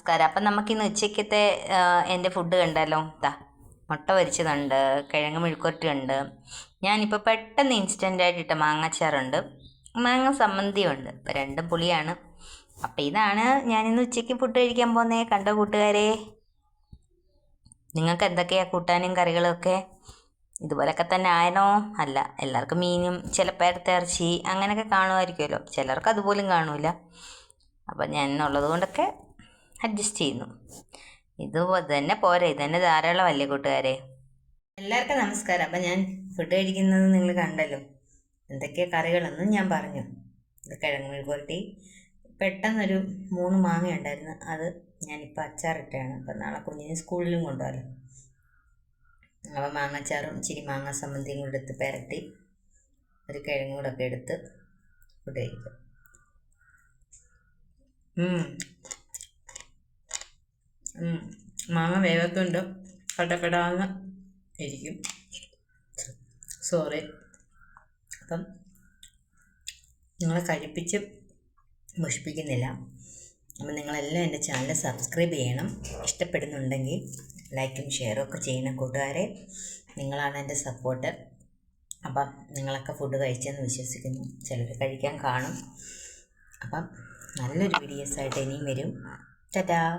നമസ്കാരം. അപ്പം നമുക്കിന്ന് ഉച്ചയ്ക്കത്തെ എന്റെ ഫുഡ് കണ്ടല്ലോ. ഇതാ മുട്ട പൊരിച്ചതുണ്ട് കിഴങ്ങ് മെഴുക്കുവരട്ടിയുണ്ട്. ഞാനിപ്പോൾ പെട്ടെന്ന് ഇൻസ്റ്റന്റായിട്ട് ഇട്ട മാങ്ങാച്ചാറുണ്ട്. മാങ്ങ സമ്മന്തിയുണ്ട് ഇപ്പം രണ്ടും പുളിയാണ്. അപ്പം ഇതാണ് ഞാനിന്ന് ഉച്ചയ്ക്ക് ഫുഡ് കഴിക്കാൻ പോകുന്നേ. കണ്ട കൂട്ടുകാരെ നിങ്ങൾക്ക് എന്തൊക്കെയാ കൂട്ടാനും കറികളൊക്കെ ഇതുപോലൊക്കെ തന്നെ ആയനോ? അല്ല എല്ലാവർക്കും മീനും ചിലപ്പോൾ ഇറച്ചി അങ്ങനെയൊക്കെ കാണുമായിരിക്കുമല്ലോ. ചിലർക്ക് അതുപോലും കാണൂല. അപ്പം ഞാൻ ഉള്ളത് കൊണ്ടൊക്കെ അഡ്ജസ്റ്റ് ചെയ്യുന്നു. ഇതുപോലെ തന്നെ പോരെ ഇത് തന്നെ ധാരാളമല്ലേ കൂട്ടുകാരെ? എല്ലാവർക്കും നമസ്കാരം. അപ്പം ഞാൻ ഫുഡ് കഴിക്കുന്നത് നിങ്ങൾ കണ്ടല്ലോ. എന്തൊക്കെയാണ് കറികളെന്നും ഞാൻ പറഞ്ഞു. കിഴങ്ങ് മെഴുകുവരട്ടി പെട്ടെന്നൊരു മൂന്ന് മാങ്ങ ഉണ്ടായിരുന്നു. അത് ഞാനിപ്പോൾ അച്ചാറിട്ടാണ് അപ്പം നാളെ കുഞ്ഞിന് സ്കൂളിലും കൊണ്ടുപോകലോ അപ്പോൾ മാങ്ങാച്ചാറും ഇച്ചിരി മാങ്ങ സംബന്ധിയും കൂടെ എടുത്ത് പെരട്ടി ഒരു കിഴങ്ങും കൂടെ ഒക്കെ എടുത്ത് ഫുഡ് കഴിക്കും. മാങ്ങ വേഗത്തുണ്ട് കടകടാന്ന് ഇരിക്കും. സോറി അപ്പം നിങ്ങളെ കഴിപ്പിച്ച് മുഷിപ്പിക്കുന്നില്ല അപ്പം നിങ്ങളെല്ലാം എന്റെ ചാനൽ സബ്സ്ക്രൈബ് ചെയ്യണം. ഇഷ്ടപ്പെടുന്നുണ്ടെങ്കിൽ ലൈക്കും ഷെയറും ഒക്കെ ചെയ്യണം കൂട്ടുകാരെ. നിങ്ങളാണ് എന്റെ സപ്പോർട്ട് അപ്പം നിങ്ങളൊക്കെ ഫുഡ് കഴിച്ചെന്ന് വിശ്വസിക്കുന്നു. ചിലർ കഴിക്കാൻ കാണും. അപ്പം നല്ലൊരു വീഡിയോസായിട്ട് ഇനിയും വരും. ടാറ്റാ